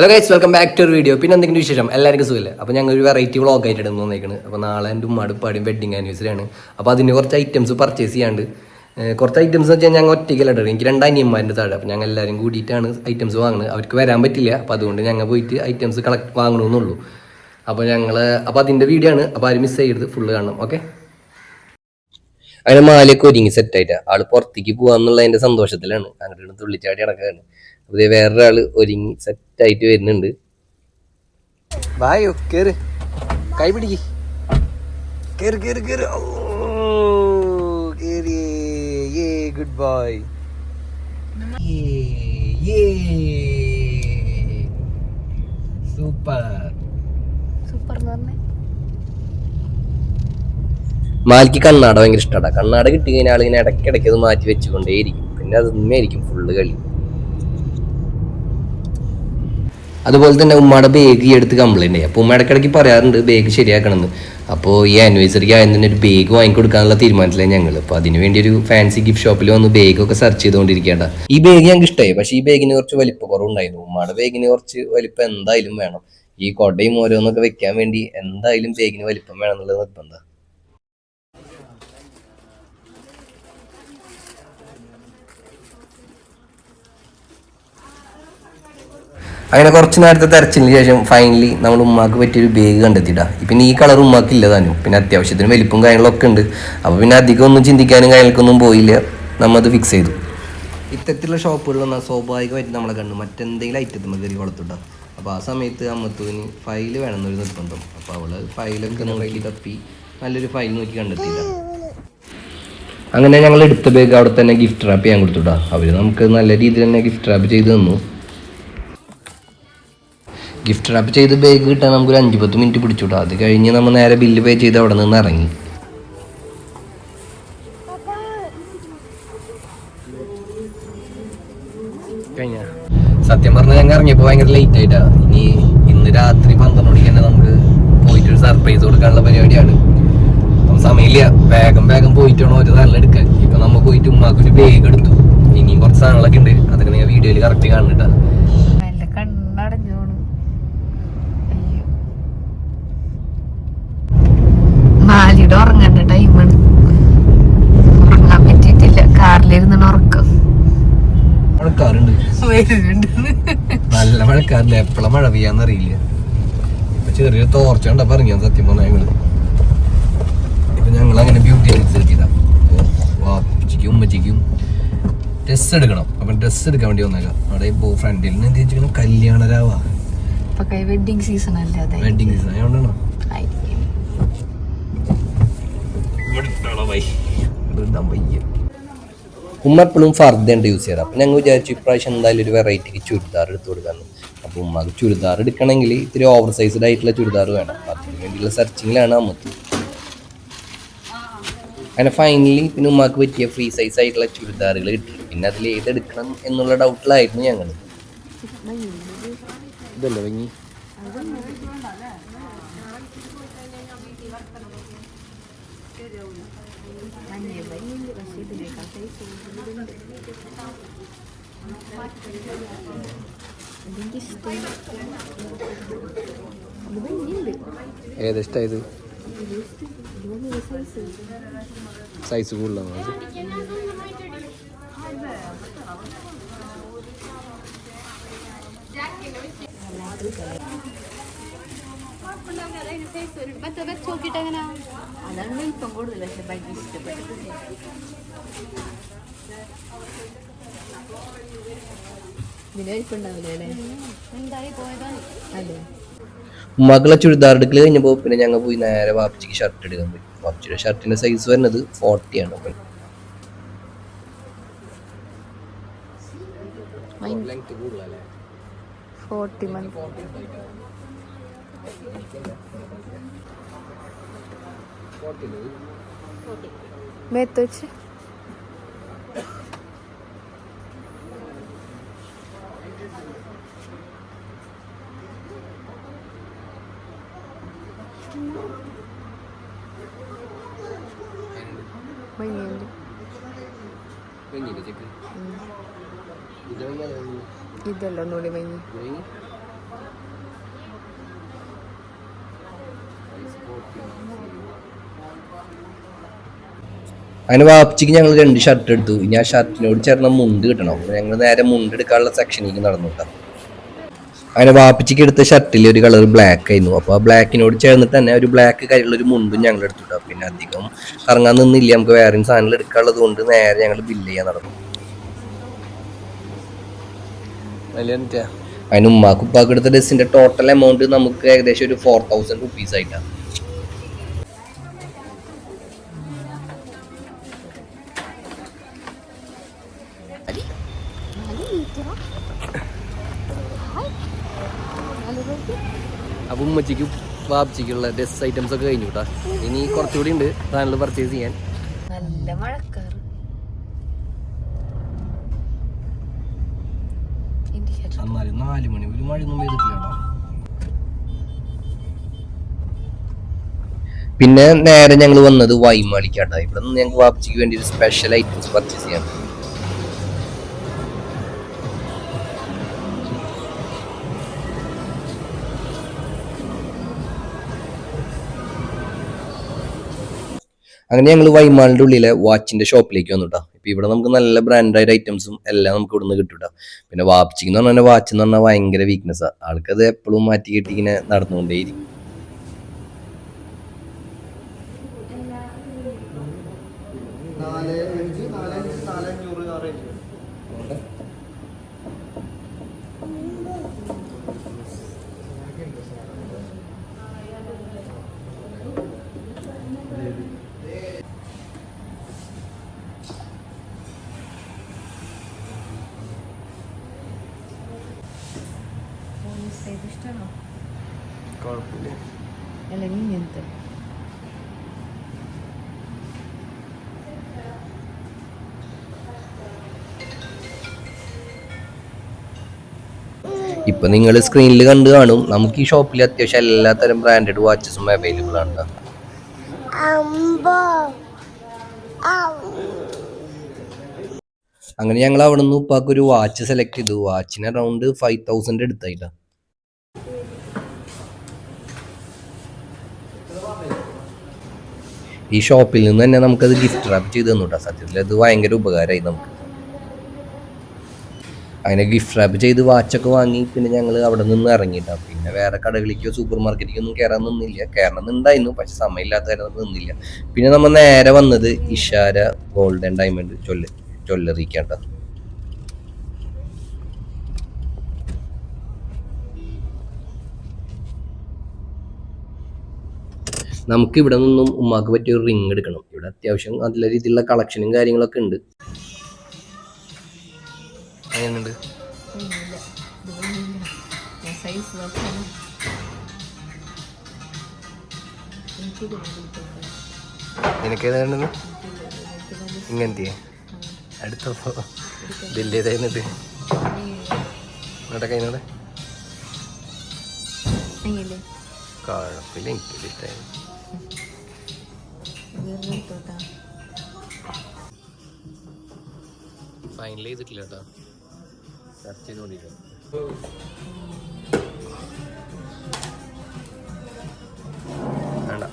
Hello guys welcome back to ഒരു video പിന്നെ എന്തെങ്കിലും വിശേഷം? എല്ലാവർക്കും സുഖമില്ല അപ്പോൾ ഞങ്ങൾ ഒരു വെറൈറ്റി വ്ളോഗ് ആയിട്ട് ഇടുന്നു വന്നേക്കുന്നത് അപ്പോൾ നാളെ എന്റെ ഉമ്മാട് പാടിയും വെഡിങ് ആനിവേഴ്സറി ആണ്. അപ്പോൾ അതിന് കുറച്ച് ഐറ്റംസ് പർച്ചേസ് ചെയ്യാണ്ട് കുറച്ച് ഐറ്റംസ് എന്ന് വെച്ചാൽ ഞങ്ങൾ ഒറ്റയ്ക്കല്ല ഇട്ടത് എനിക്ക് രണ്ട് താഴെ. അപ്പോൾ ഞങ്ങൾ എല്ലാവരും കൂടിയിട്ടാണ് ഐറ്റംസ് വാങ്ങുന്നത് അവർക്ക് വരാൻ പറ്റില്ല. അപ്പോൾ അതുകൊണ്ട് ഞങ്ങൾ പോയിട്ട് ഐറ്റംസ് കളക്ട് വാങ്ങണമെന്നുള്ളൂ അപ്പോൾ ഞങ്ങൾ അപ്പോൾ അതിന്റെ വീഡിയോ ആണ്. അപ്പോൾ ആരും മിസ് ചെയ്യരുത് ഫുള്ള് കാണണം. ഓക്കെ അങ്ങനെ മാലയൊക്കെ ഒരുങ്ങി സെറ്റായിട്ട് ആൾ പുറത്തേക്ക് പോവാന്നുള്ളതിന്റെ സന്തോഷത്തിലാണ്. അങ്ങോട്ട് തുള്ളിച്ചാടി നടക്കുകയാണ് അപ്പൊ വേറൊരാൾ ഒരുങ്ങി സെറ്റായിട്ട് വരുന്നുണ്ട്. കൈ ഗുഡ് ബോയ് സൂപ്പർ എന്ന് പറഞ്ഞേ മാലിക്ക് കണ്ണാട ഭയങ്കര ഇഷ്ടമാണ് കണ്ണാട കിട്ടി കഴിഞ്ഞാൽ ആളിങ്ങനെ ഇടയ്ക്കിടയ്ക്ക് അത് മാറ്റി വെച്ചുകൊണ്ടേയിരിക്കും. പിന്നെ അത് ഉമ്മയായിരിക്കും ഫുള്ള് കളി. അതുപോലെ തന്നെ ഉമ്മയുടെ ബാഗ് ഈ അടുത്ത് കംപ്ലൈന്റ് ആയി അപ്പോൾ ഉമ്മ ഇടയ്ക്കിടയ്ക്ക് പറയാറുണ്ട് ബാഗ് ശരിയാക്കണമെന്ന്. അപ്പോൾ ഈ ആനിവേഴ്സറിക്ക് ആദ്യം തന്നെ ഒരു ബാഗ് വാങ്ങിക്കൊടുക്കാനുള്ള തീരുമാനത്തിലാണ് ഞങ്ങൾ അപ്പോൾ അതിന് വേണ്ടി ഒരു ഫാൻസി ഗിഫ്റ്റ് ഷോപ്പിൽ വന്ന് ബാഗൊക്കെ സെർച്ച് ചെയ്തുകൊണ്ടിരിക്കേണ്ട ഈ ബാഗ് ഞങ്ങൾക്ക് ഇഷ്ടമായി പക്ഷേ ഈ ബാഗിന് കുറച്ച് വലിപ്പ കുറവുണ്ടായിരുന്നു ഉമ്മയുടെ ബാഗിന് കുറച്ച് വലിപ്പം എന്തായാലും വേണം. ഈ കൊടയും ഓരോന്നൊക്കെ വെക്കാൻ വേണ്ടി എന്തായാലും ബാഗിന് വലിപ്പം വേണം എന്നുള്ളത് നിർബന്ധം. അങ്ങനെ കുറച്ച് നേരത്തെ തെരച്ചിലിന് ശേഷം ഫൈനലി നമ്മൾ ഉമ്മാക്ക് പറ്റിയൊരു ബാഗ് കണ്ടെത്തിയിട്ടാ. പിന്നെ ഈ കളർ ഉമ്മാക്ക് ഇല്ല പിന്നെ അത്യാവശ്യത്തിന് വലിപ്പും കാര്യങ്ങളൊക്കെ ഉണ്ട്. അപ്പോൾ പിന്നെ അധികം ഒന്നും ചിന്തിക്കാനും കാര്യങ്ങൾക്കൊന്നും പോയില്ല. നമ്മത് ഫിക്സ് ചെയ്തു. ഇത്തരത്തിലുള്ള ഷോപ്പുകൾ വന്നാൽ സ്വാഭാവികമായിട്ട് നമ്മളെ കണ്ടു മറ്റെന്തെങ്കിലും ഐറ്റത്തിൽ കയറി കൊടുത്തിട്ടാ അപ്പോൾ ആ സമയത്ത് അമ്മത്തുവിന് ഫയൽ വേണമെന്നൊരു നിർബന്ധം. അപ്പോൾ അവൾ ഫയലൊക്കെ നോക്കി തപ്പി നല്ലൊരു ഫയൽ നോക്കി കണ്ടെത്തിയില്ല. അങ്ങനെ ഞങ്ങൾ എടുത്ത ബാഗ് അവിടെ തന്നെ ഗിഫ്റ്റ് റാപ്പ് ചെയ്യാൻ കൊടുത്തുട്ടാ. അവർ നമുക്ക് നല്ല രീതിയിൽ തന്നെ ഗിഫ്റ്റ് റാപ്പ് ചെയ്ത് തന്നു. ഗിഫ്റ്റ് റാപ്പ് ചെയ്ത് ബാഗ് കിട്ടാൻ നമുക്കൊരു അഞ്ച് പത്ത് മിനിറ്റ് പിടിച്ചുട്ടോ. അത് കഴിഞ്ഞ് നമ്മൾ നേരെ ബില്ല് പേ ചെയ്ത് അവിടെ നിന്ന് ഇറങ്ങി. സത്യം പറഞ്ഞാൽ ഞങ്ങൾ ഇറങ്ങിയപ്പോൾ ഭയങ്കര ലേറ്റ് ആയിട്ടാ. ഇനി ഇന്ന് രാത്രി പന്ത്രണ്ട് മണിക്ക് തന്നെ നമുക്ക് പോയിട്ട് ഒരു സർപ്രൈസ് കൊടുക്കാനുള്ള പരിപാടിയാണ്. അപ്പം സമയമില്ല. വേഗം വേഗം പോയിട്ട് വേണം ഒരു നല്ല എടുക്കാൻ. ഇപ്പൊ നമ്മൾ പോയിട്ട് ഉമ്മാക്കൊരു ബാഗ് എടുത്തു. ഇനിയും കുറച്ച് സാധനങ്ങളൊക്കെ ഉണ്ട്. അതൊക്കെ നിങ്ങൾ വീഡിയോയിൽ കറക്റ്റ് കാണുന്നുട്ടാ നല്ല കണ്ണടഞ്ഞു പോണു അയ്യോ മാലിയുടെ ഉറങ്ങേണ്ട ടൈമാണ്. ഉറങ്ങാൻ പറ്റിയിട്ടില്ല. കാറിലിരുന്നാണ് ഉറക്കം. നല്ല മഴക്കാറില്ല? എപ്പോഴാ മഴ പെയ്യാന്നറിയില്ല ഇപ്പൊ ചെറിയ തോർച്ച കണ്ടപ്പോ ഇറങ്ങിയാ സത്യം പറഞ്ഞ ഞങ്ങൾ. ഇപ്പൊ ഞങ്ങൾ അങ്ങനെ ബ്യൂട്ടി എത്തിയതാ വാപ്പിച്ചിക്കും ഉമ്മച്ചിക്കും ഡ്രസ് എടുക്കണം. അപ്പൊ ഡ്രസ് എടുക്കാൻ വേണ്ടി വന്നേക്കാം. അവിടെ ഇപ്പോ ഫ്രണ്ടിൽ നിന്ന് എന്ത് വെച്ചിരിക്കണം കല്യാണരാവാ. വെഡിങ് സീസൺ അല്ലേ? വെഡിങ് സീസൺ അതുകൊണ്ടാണോ. ഉമ്മ എപ്പോഴും ഫർദയുണ്ട് യൂസ് ചെയ്യാറ് അപ്പം ഞങ്ങൾ വിചാരിച്ചു ഇപ്രാവശ്യം എന്തായാലും ഒരു വെറൈറ്റിക്ക് ചുരിദാർ എടുത്ത് കൊടുക്കാന്ന്. അപ്പോൾ ഉമ്മക്ക് ചുരിദാർ എടുക്കണമെങ്കിൽ ഇത്തിരി ഓവർ സൈസ്ഡ് ആയിട്ടുള്ള ചുരിദാർ വേണം. അപ്പം അതിന് വേണ്ടിയുള്ള സെർച്ചിങ്ങിലാണ് അമ്മത്ത് അങ്ങനെ ഫൈനലി പിന്നെ ഉമ്മാക്ക് പറ്റിയ ഫ്രീ സൈസ് ആയിട്ടുള്ള ചുരിദാറുകൾ കിട്ടി. പിന്നെ അതിൽ ഏതെടുക്കണം എന്നുള്ള ഡൗട്ടിലായിരുന്നു ഞങ്ങൾ ഇതല്ലേ ഭംഗി? ഏതിഷ്ടായത് സൈസ് കൂടുതലാണ് അത് അതാണ് ഇപ്പം കൂടുതൽ പക്ഷെ ഭയങ്കര ഇഷ്ടപ്പെട്ടത്. മകളെ ചുരിദാർ എടുക്കൽ കഴിഞ്ഞപ്പോൾ പിന്നെ ഞങ്ങൾ പോയി നേരെ വാപ്പിച്ചിക്ക് ഷർട്ട് എടുക്കാൻ പോയി. വാപ്പിച്ചിയുടെ ഷർട്ടിന്റെ സൈസ് വരുന്നത് ഫോർട്ടി ആണ് അപ്പം ഫോർട്ടി മന്ത് മേത്ത് വെച്ച് ഭംഗിയുണ്ട് ഇതല്ല ഒന്നുകൂടി ഭംഗി അങ്ങനെ വാപ്പിച്ചിക്ക് ഞങ്ങൾ രണ്ട് ഷർട്ട് എടുത്തു. ഇനി ആ ഷർട്ടിനോട് ചേർന്ന മുണ്ട് കിട്ടണം. അപ്പോൾ ഞങ്ങൾ നേരെ മുണ്ട് എടുക്കാനുള്ള സെക്ഷനിലേക്ക് നടന്നു കേട്ടോ അങ്ങനെ വാപ്പിച്ചിക്ക് എടുത്ത ഷർട്ടിൽ ഒരു കളർ ബ്ലാക്ക് ആയിരുന്നു. അപ്പോൾ ആ ബ്ലാക്കിനോട് ചേർന്നിട്ട് തന്നെ ഒരു ബ്ലാക്ക് കാര്യമുള്ള ഒരു മുണ്ടും ഞങ്ങൾ എടുത്തു കേട്ടോ പിന്നെ അധികം കറങ്ങാൻ നിന്നില്ല. നമുക്ക് വേറെയും സാധനങ്ങൾ എടുക്കാനുള്ളത് കൊണ്ട് നേരെ ഞങ്ങൾ ബില്ല് ചെയ്യാൻ നടന്നു. അതിന് ഉമ്മാക്ക് ഉപ്പാക്ക് എടുത്ത ഡ്രസ്സിന്റെ ടോട്ടൽ എമൗണ്ട് നമുക്ക് ഏകദേശം ഒരു ഫോർ തൗസൻഡ് റുപ്പീസ് ആയിട്ടാണ് അപ്പം ഉമ്മച്ചിക്കും വാപ്ചിക്കുള്ള ഡ്രസ് ഐറ്റംസ് ഒക്കെ കഴിഞ്ഞു കേട്ടോ ഇനി കുറച്ചുകൂടി ഉണ്ട് സാധനങ്ങൾ പർച്ചേസ് ചെയ്യാൻ. നല്ല മഴക്കാർ എന്നാലും നാല് മണി ഒരു മഴയൊന്നും പെയ്തിട്ടില്ല കേട്ടോ പിന്നെ നേരെ ഞങ്ങൾ വന്നത് വൈമാളിക്കാട്ടോ ഇവിടെ നിന്ന് ഞങ്ങൾക്ക് വാപ്പിച്ചിക്ക് വേണ്ടി ഒരു സ്പെഷ്യൽ ഐറ്റംസ് പർച്ചേസ് ചെയ്യാം അങ്ങനെ ഞങ്ങൾ വൈമാളിന്റെ ഉള്ളിലെ വാച്ചിന്റെ ഷോപ്പിലേക്ക് വന്നു കേട്ടോ ഇപ്പോൾ ഇവിടെ നമുക്ക് നല്ല ബ്രാൻഡായ ഐറ്റംസും എല്ലാം നമുക്ക് ഇവിടുന്ന് കിട്ടും കേട്ടോ പിന്നെ വാപ്ചിക്ക് എന്ന് പറഞ്ഞാൽ വാച്ച് എന്ന് പറഞ്ഞാൽ ഭയങ്കര വീക്ക്നെസ്സാണ് ആൾക്കത് എപ്പോഴും മാറ്റി കെട്ടി ഇങ്ങനെ നടന്നുകൊണ്ടേയിരിക്കും നാല് അഞ്ച് നാല് അഞ്ച് നാല് അഞ്ഞൂറ് ആ റേഞ്ച് ഇഷ്ടമാണോ കുഴപ്പമില്ല അല്ല നീ ഇങ്ങനത്തെ ഇപ്പൊ നിങ്ങൾ സ്ക്രീനിൽ കണ്ട് കാണും. നമുക്ക് ഈ ഷോപ്പിൽ അത്യാവശ്യം എല്ലാത്തരം ബ്രാൻഡഡ് വാച്ചസും അവൈലബിൾ ആണ്. അങ്ങനെ ഞങ്ങൾ അവിടെ നിന്ന് ഉപ്പാക്ക് ഒരു വാച്ച് സെലക്ട് ചെയ്തു. വാച്ചിന് അറൗണ്ട് ഫൈവ് തൗസൻഡ് എടുത്തായില്ല ഈ ഷോപ്പിൽ നിന്ന് തന്നെ നമുക്കത് ഗിഫ്റ്റ് റാപ്പ് ചെയ്ത് തന്നു കേട്ടോ സത്യത്തിൽ അത് ഭയങ്കര ഉപകാരമായി നമുക്ക്. അങ്ങനെ ഗിഫ്റ്റ് റാപ്പ് ചെയ്ത് വാച്ചൊക്കെ വാങ്ങി പിന്നെ ഞങ്ങൾ അവിടെ നിന്ന് ഇറങ്ങിയിട്ടാ പിന്നെ വേറെ കടകളിലേക്കോ സൂപ്പർ മാർക്കറ്റിലേക്കോ ഒന്നും കയറാൻ നിന്നില്ല. കയറണം എന്നുണ്ടായിരുന്നു പക്ഷെ സമയമില്ലാത്ത കാരണം നിന്നില്ല. പിന്നെ നമ്മൾ നേരെ വന്നത് ഇഷാര ഗോൾഡൻ ഡയമണ്ട് ചൊല്ല ജ്വല്ലറിക്കാട്ടോ. നമുക്ക് ഇവിടെ നിന്നും ഉമ്മാക്ക് പറ്റിയ ഒരു റിങ് എടുക്കണം. ഇവിടെ അത്യാവശ്യം നല്ല രീതിയിലുള്ള കളക്ഷനും കാര്യങ്ങളൊക്കെ ഉണ്ട്. നിനക്ക് ഏതാണെന്ന് ഇങ്ങനത്തെയാ അടുത്തപ്പോ ഇതിന്റെ ഏതായിരുന്നിട്ട് എന്നിട്ട് കഴിഞ്ഞത് എങ്ങനെ കുഴപ്പമില്ല എനിക്ക് ഇഷ്ടമായി ഫൈനൽ ചെയ്തിട്ടില്ല കേട്ടോ. വേണ്ട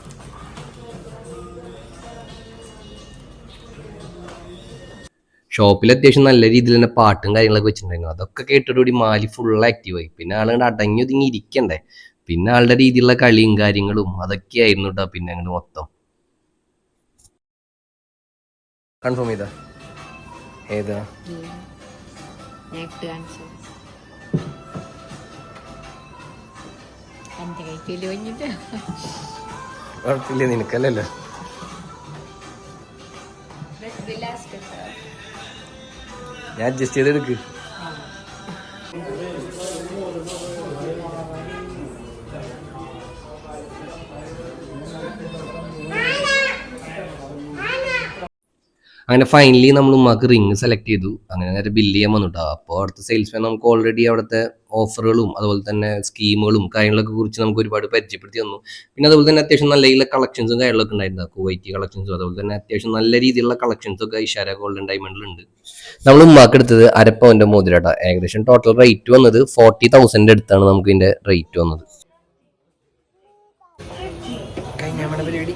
ഷോപ്പിൽ അത്യാവശ്യം നല്ല രീതിയിൽ തന്നെ പാട്ടും കാര്യങ്ങളൊക്കെ വെച്ചിട്ടുണ്ടായിരുന്നു. അതൊക്കെ കേട്ടോടുകൂടി മാലി ഫുൾ ആക്റ്റീവായി പിന്നെ ആളുകൾ അടങ്ങി ഒതുങ്ങി ഇരിക്കണ്ടേ. പിന്നെ ആളുടെ രീതിയിലുള്ള കളിയും കാര്യങ്ങളും അതൊക്കെ ആയിരുന്നു കേട്ടോ പിന്നെ അങ്ങോട്ട് മൊത്തം. കൺഫേം ചെയ്താ? ഏതാ? ഞാൻ ഇട്ട് കാണിച്ചു എന്റെ കൈക്കൽ കഴിഞ്ഞിട്ട് കുഴപ്പമില്ല നിനക്കല്ലല്ലോ? ഞാൻ അഡ്ജസ്റ്റ് ചെയ്തെടുക്ക്. അങ്ങനെ ഫൈനലി നമ്മൾ ഉമ്മാക്ക് റിങ് സെലക്ട് ചെയ്തു. അങ്ങനെ നേരെ ബില്ല് ചെയ്യാൻ വന്നു കേട്ടോ അപ്പോൾ അവിടുത്തെ സെയിൽസ്മാൻ നമുക്ക് ഓൾറെഡി അവിടുത്തെ ഓഫറുകളും അതുപോലെ തന്നെ സ്കീമുകളും കാര്യങ്ങളൊക്കെ കുറിച്ച് നമുക്ക് ഒരുപാട് പരിചയപ്പെടുത്തി തന്നു. പിന്നെ അതുപോലെ തന്നെ അത്യാവശ്യം നല്ല രീതിയിലുള്ള കളക്ഷൻസും കാര്യങ്ങളൊക്കെ ഉണ്ടായിരുന്നു. കുവൈറ്റി കളക്ഷൻസും അതുപോലെ തന്നെ അത്യാവശ്യം നല്ല രീതിയിലുള്ള കളക്ഷൻസ് ഒക്കെ ഇഷാര ഗോൾഡൻ ഡയമണ്ടിലുണ്ട് നമ്മൾ ഉമ്മാക്ക് എടുത്തത് അരപ്പവന്റെ മോതിരട്ട. ഏകദേശം ടോട്ടൽ റേറ്റ് വന്നത് ഫോർട്ടി തൗസൻഡ് അടുത്താണ് നമുക്ക് ഇതിന്റെ റേറ്റ് വന്നത്. കഴിഞ്ഞ പരിപാടി.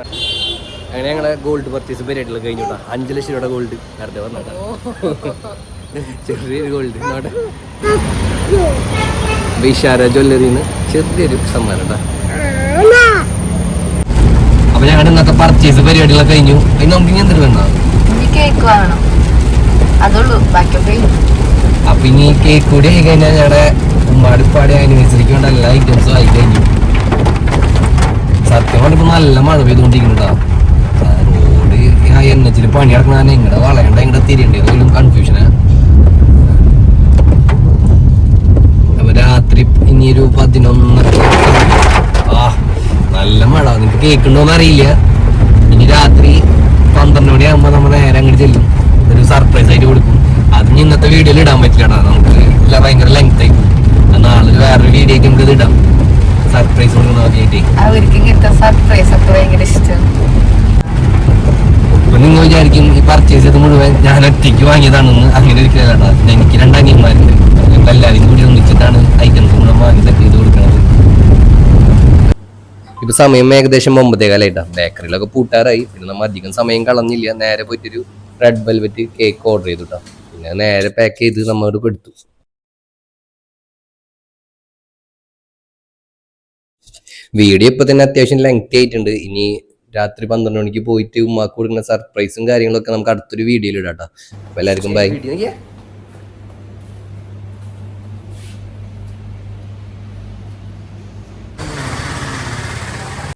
അങ്ങനെ ഞങ്ങളെ ഗോൾഡ് പർച്ചേസ് പരിപാടികൾ കഴിഞ്ഞു അഞ്ചു ലക്ഷം രൂപയുടെ ഗോൾഡ് നേരത്തെ വന്നോട്ടാ ചെറിയൊരു ഗോൾഡ് നോട്ടെ വിശാര ജ്വല്ലറിന്ന് ചെറിയൊരു സമ്മാനം കേട്ടോ അപ്പൊ ഞങ്ങളുടെ ഇന്നത്തെ പർച്ചേസ് പരിപാടികളൊക്കെ കഴിഞ്ഞു. ഇനി നമുക്ക് ഇനി എന്തിനു വേണം. അപ്പൊ ഇനി കേക്ക് കൂടി ആയി കഴിഞ്ഞാൽ ഞങ്ങളുടെ ഉമ്മാടിപ്പാടി ആനിവേഴ്സറിക്ക് വേണ്ട എല്ലാ ഐറ്റംസും ആയി കഴിഞ്ഞു. സത്യം പറഞ്ഞപ്പോ നല്ല മഴ പെയ്തുകൊണ്ടിരിക്കുന്നുണ്ടാ റോഡ് ആ എൻ പണി ഇറക്കണ എങ്ങടെ വളയണ്ട എങ്ങടെ തിരിയണ്ടേ? അതൊരു കൺഫ്യൂഷനാ രാത്രി ഇനി ഒരു പതിനൊന്നൊക്കെ ആ നല്ല മഴ. നിനക്ക് കേൾക്കണ്ടോന്ന് അറിയില്ല ഇനി രാത്രി പന്ത്രണ്ട് മണിയാകുമ്പോ നമ്മൾ നേരെ അങ്ങോട്ട് ചെല്ലും. ഒരു സർപ്രൈസ് ആയിട്ട് കൊടുക്കും. അത് ഇന്നത്തെ വീഡിയോയിൽ ഇടാൻ പറ്റില്ലടാ. നമുക്ക് ഭയങ്കര ലെങ്ത് ആയിരിക്കും. അത് നാളെ വേറൊരു വീഡിയോക്ക് നമുക്ക് ഇടാം. സർപ്രൈസ് കൊടുക്കുന്ന ആദ്യമായിട്ട് അവർക്ക് ഇങ്ങനത്തെ സർപ്രൈസ് ഒക്കെ ഭയങ്കര ഇഷ്ടമാണ് നിങ്ങൾ വിചാരിക്കും ഈ പർച്ചേസ് ചെയ്ത് മുഴുവൻ ഞാൻ ഒറ്റയ്ക്ക് വാങ്ങിയതാണെന്ന് അങ്ങനെ ഒരിക്കലല്ലടാ എനിക്ക് രണ്ട് അനിയന്മാരുണ്ട്. ഞങ്ങൾ എല്ലാവരും കൂടി ഒന്നിച്ചിട്ടാണ് ഐറ്റംസ് മുഴുവൻ വാങ്ങി സെറ്റ് ചെയ്ത് കൊടുക്കുന്നത് ഇപ്പൊ സമയം ഏകദേശം ഒമ്പതേ കാലായിട്ടാ. ബേക്കറിയിലൊക്കെ പൂട്ടാറായി. പിന്നെ നമ്മൾ അധികം സമയം കളഞ്ഞില്ല. നേരെ പോയിട്ടൊരു റെഡ് വെൽവെറ്റ് കേക്ക് ഓർഡർ ചെയ്തു കേട്ടോ പിന്നെ നേരെ പാക്ക് ചെയ്ത് നമ്മളോട് കൊടുത്തു വീഡിയോ ഇപ്പൊ തന്നെ അത്യാവശ്യം ലെങ്തി ആയിട്ടുണ്ട്. ഇനി രാത്രി പന്ത്രണ്ട് മണിക്ക് പോയിട്ട് ഉമ്മാക്ക് കൊടുക്കുന്ന സർപ്രൈസും കാര്യങ്ങളൊക്കെ നമുക്ക് അടുത്തൊരു വീഡിയോയിൽ ഇടാം ട്ടോ. അപ്പൊ എല്ലാവർക്കും ബൈ